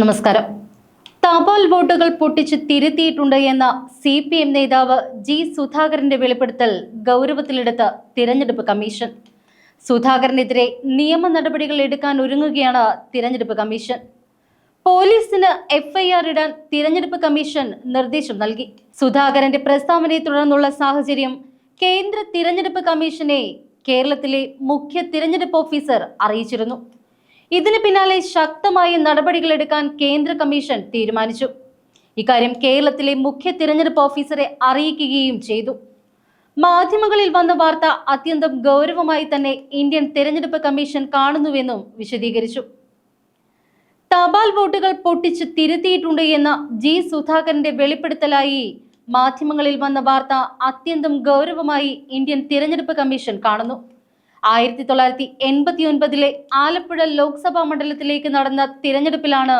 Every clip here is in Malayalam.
നമസ്കാരം. തപാൽ വോട്ടുകൾ പൊട്ടിച്ച് തിരുത്തിയിട്ടുണ്ട് എന്ന സി പി എം നേതാവ് ജി സുധാകരന്റെ വെളിപ്പെടുത്തൽ ഗൗരവത്തിലെടുത്ത തിരഞ്ഞെടുപ്പ് കമ്മീഷൻ. സുധാകരനെതിരെ നിയമ നടപടികൾ എടുക്കാൻ ഒരുങ്ങുകയാണ് തിരഞ്ഞെടുപ്പ് കമ്മീഷൻ. പോലീസിന് എഫ്ഐആർ ഇടാൻ തിരഞ്ഞെടുപ്പ് കമ്മീഷൻ നിർദ്ദേശം നൽകി. സുധാകരന്റെ പ്രസ്താവനയെ തുടർന്നുള്ള സാഹചര്യം കേന്ദ്ര തിരഞ്ഞെടുപ്പ് കമ്മീഷനെ കേരളത്തിലെ മുഖ്യ തിരഞ്ഞെടുപ്പ് ഓഫീസർ അറിയിച്ചിരുന്നു. ഇതിന് പിന്നാലെ ശക്തമായ നടപടികളെടുക്കാൻ കേന്ദ്ര കമ്മീഷൻ തീരുമാനിച്ചു. ഇക്കാര്യം കേരളത്തിലെ മുഖ്യ തിരഞ്ഞെടുപ്പ് ഓഫീസറെ അറിയിക്കുകയും ചെയ്തു. മാധ്യമങ്ങളിൽ വന്ന വാർത്ത അത്യന്തം ഗൗരവമായി തന്നെ ഇന്ത്യൻ തിരഞ്ഞെടുപ്പ് കമ്മീഷൻ കാണുന്നുവെന്നും വിശദീകരിച്ചു. തപാൽ വോട്ടുകൾ പൊട്ടിച്ച് തിരുത്തിയിട്ടുണ്ട് എന്ന ജി സുധാകരന്റെ വെളിപ്പെടുത്തലായി മാധ്യമങ്ങളിൽ വന്ന വാർത്ത അത്യന്തം ഗൗരവമായി ഇന്ത്യൻ തിരഞ്ഞെടുപ്പ് കമ്മീഷൻ കാണുന്നു. ആയിരത്തി തൊള്ളായിരത്തി എൺപത്തി ഒൻപതിലെ ആലപ്പുഴ ലോക്സഭാ മണ്ഡലത്തിലേക്ക് നടന്ന തിരഞ്ഞെടുപ്പിലാണ്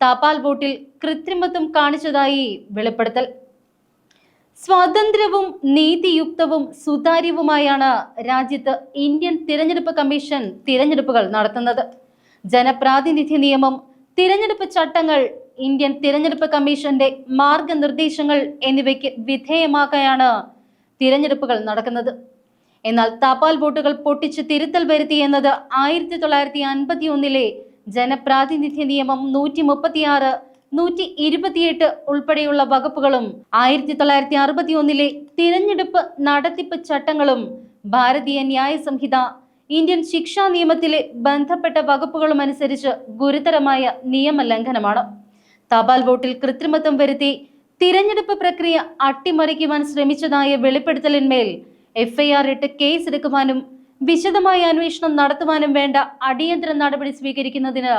തപാൽ വോട്ടിൽ കൃത്രിമത്വം കാണിച്ചതായി വെളിപ്പെടുത്തൽ. സ്വതന്ത്രവും നീതിയുക്തവും സുതാര്യവുമായാണ് രാജ്യത്ത് ഇന്ത്യൻ തിരഞ്ഞെടുപ്പ് കമ്മീഷൻ തിരഞ്ഞെടുപ്പുകൾ നടത്തുന്നത്. ജനപ്രാതിനിധ്യ നിയമം തിരഞ്ഞെടുപ്പ് ചട്ടങ്ങൾ ഇന്ത്യൻ തിരഞ്ഞെടുപ്പ് കമ്മീഷന്റെ മാർഗനിർദ്ദേശങ്ങൾ എന്നിവയ്ക്ക് വിധേയമാക്കുകയാണ് തിരഞ്ഞെടുപ്പുകൾ നടക്കുന്നത്. എന്നാൽ തപാൽ വോട്ടുകൾ പൊട്ടിച്ച് തിരുത്തൽ വരുത്തി എന്നത് ആയിരത്തി തൊള്ളായിരത്തി അൻപത്തി ഒന്നിലെ ജനപ്രാതിനിധ്യ നിയമം നൂറ്റി മുപ്പത്തിയാറ് നൂറ്റി ഇരുപത്തിയെട്ട് ഉൾപ്പെടെയുള്ള വകുപ്പുകളും ആയിരത്തി തൊള്ളായിരത്തി അറുപത്തി ഒന്നിലെ തിരഞ്ഞെടുപ്പ് നടത്തിപ്പ് ചട്ടങ്ങളും ഭാരതീയ ന്യായ സംഹിത ഇന്ത്യൻ ശിക്ഷാ നിയമത്തിലെ ബന്ധപ്പെട്ട വകുപ്പുകളും അനുസരിച്ച് ഗുരുതരമായ നിയമലംഘനമാണ്. തപാൽ വോട്ടിൽ കൃത്രിമത്വം വരുത്തി തിരഞ്ഞെടുപ്പ് പ്രക്രിയ അട്ടിമറിക്കുവാൻ ശ്രമിച്ചതായ വെളിപ്പെടുത്തലിന്മേൽ എഫ്ഐആർ ഇട്ട് കേസ് എടുക്കുവാനും വിശദമായ അന്വേഷണം നടത്തുവാനും വേണ്ട അടിയന്തര നടപടി സ്വീകരിക്കുന്നതിന്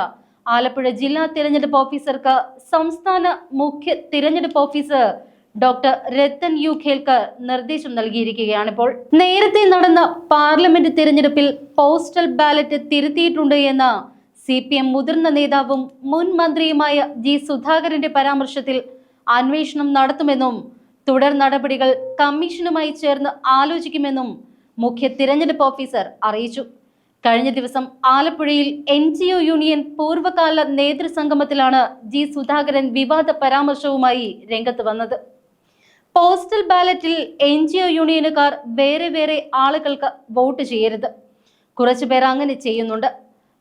ആലപ്പുഴ ജില്ലാ തിരഞ്ഞെടുപ്പ് ഓഫീസർക്ക് സംസ്ഥാന മുഖ്യ തിരഞ്ഞെടുപ്പ് officer doctor Rathan U Kelkar നിർദ്ദേശം നൽകിയിരിക്കുകയാണ് ഇപ്പോൾ നേരത്തെ നടന്ന പാർലമെന്റ് തിരഞ്ഞെടുപ്പിൽ പോസ്റ്റൽ ബാലറ്റ് തിരുത്തിയിട്ടുണ്ട് എന്ന സി പി എം മുതിർന്ന നേതാവും മുൻ മന്ത്രിയുമായ ജി സുധാകരന്റെ പരാമർശത്തിൽ അന്വേഷണം നടത്തുമെന്നും തുടർ നടപടികൾ കമ്മീഷനുമായി ചേർന്ന് ആലോചിക്കുമെന്നും മുഖ്യ തിരഞ്ഞെടുപ്പ് ഓഫീസർ അറിയിച്ചു. കഴിഞ്ഞ ദിവസം ആലപ്പുഴയിൽ എൻ ജി ഒ യൂണിയൻ പൂർവകാല നേതൃസംഗമത്തിലാണ് ജി സുധാകരൻ വിവാദ പരാമർശവുമായി രംഗത്ത് വന്നത്. പോസ്റ്റൽ ബാലറ്റിൽ എൻ ജി ഒ യൂണിയനുകാർ വേറെ വേറെ ആളുകൾക്ക് വോട്ട് ചെയ്യരുത്. കുറച്ചുപേർ അങ്ങനെ ചെയ്യുന്നുണ്ട്.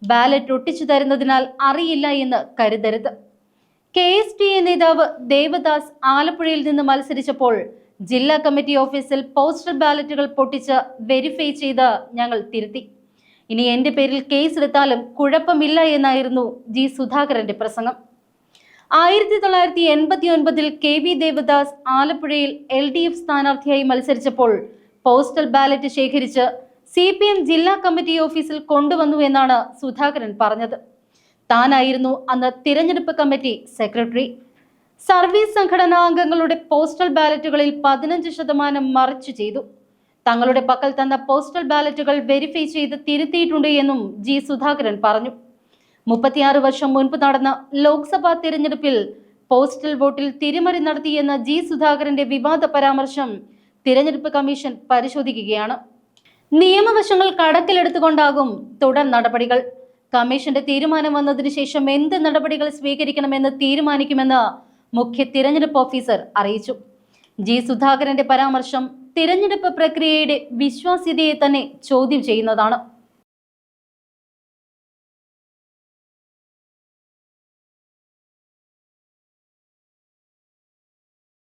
ബാലറ്റ് ഒട്ടിച്ചു തരുന്നതിനാൽ അറിയില്ല എന്ന് കരുതരുത്. കെ എസ് ടി എ നേതാവ് ദേവദാസ് ആലപ്പുഴയിൽ നിന്ന് മത്സരിച്ചപ്പോൾ ജില്ലാ കമ്മിറ്റി ഓഫീസിൽ പോസ്റ്റൽ ബാലറ്റുകൾ പൊട്ടിച്ച് വെരിഫൈ ചെയ്ത് ഞങ്ങൾ തിരുത്തി. ഇനി എന്റെ പേരിൽ കേസെടുത്താലും കുഴപ്പമില്ല എന്നായിരുന്നു ജി സുധാകരന്റെ പ്രസംഗം. ആയിരത്തി തൊള്ളായിരത്തി എൺപത്തി ഒൻപതിൽ കെ വി ദേവദാസ് ആലപ്പുഴയിൽ എൽ ഡി എഫ് സ്ഥാനാർത്ഥിയായി മത്സരിച്ചപ്പോൾ പോസ്റ്റൽ ബാലറ്റ് ശേഖരിച്ച് സി പി എം ജില്ലാ കമ്മിറ്റി ഓഫീസിൽ കൊണ്ടുവന്നു എന്നാണ് സുധാകരൻ പറഞ്ഞത്. താനായിരുന്നു അന്ന് തിരഞ്ഞെടുപ്പ് കമ്മിറ്റി സെക്രട്ടറി. സർവീസ് സംഘടനാ അംഗങ്ങളുടെ പോസ്റ്റൽ ബാലറ്റുകളിൽ പതിനഞ്ച് ശതമാനം മറിച്ചു ചെയ്തു. തങ്ങളുടെ പക്കൽ തന്ന പോസ്റ്റൽ ബാലറ്റുകൾ വെരിഫൈ ചെയ്ത് തിരുത്തിയിട്ടുണ്ട് എന്നും ജി സുധാകരൻ പറഞ്ഞു. മുപ്പത്തിയാറ് വർഷം മുൻപ് നടന്ന ലോക്സഭാ തിരഞ്ഞെടുപ്പിൽ പോസ്റ്റൽ വോട്ടിൽ തിരിമറി നടത്തിയെന്ന ജി സുധാകരന്റെ വിവാദ പരാമർശം തിരഞ്ഞെടുപ്പ് കമ്മീഷൻ പരിശോധിക്കുകയാണ്. നിയമവശങ്ങൾ കടക്കിലെടുത്തുകൊണ്ടാകും തുടർ നടപടികൾ. കമ്മീഷന്റെ തീരുമാനം വന്നതിന് ശേഷം എന്ത് നടപടികൾ സ്വീകരിക്കണമെന്ന് തീരുമാനിക്കുമെന്ന് മുഖ്യ തിരഞ്ഞെടുപ്പ് ഓഫീസർ അറിയിച്ചു. ജി സുധാകരന്റെ പരാമർശം തിരഞ്ഞെടുപ്പ് പ്രക്രിയയുടെ വിശ്വാസ്യതയെ തന്നെ ചോദ്യം ചെയ്യുന്നതാണ്.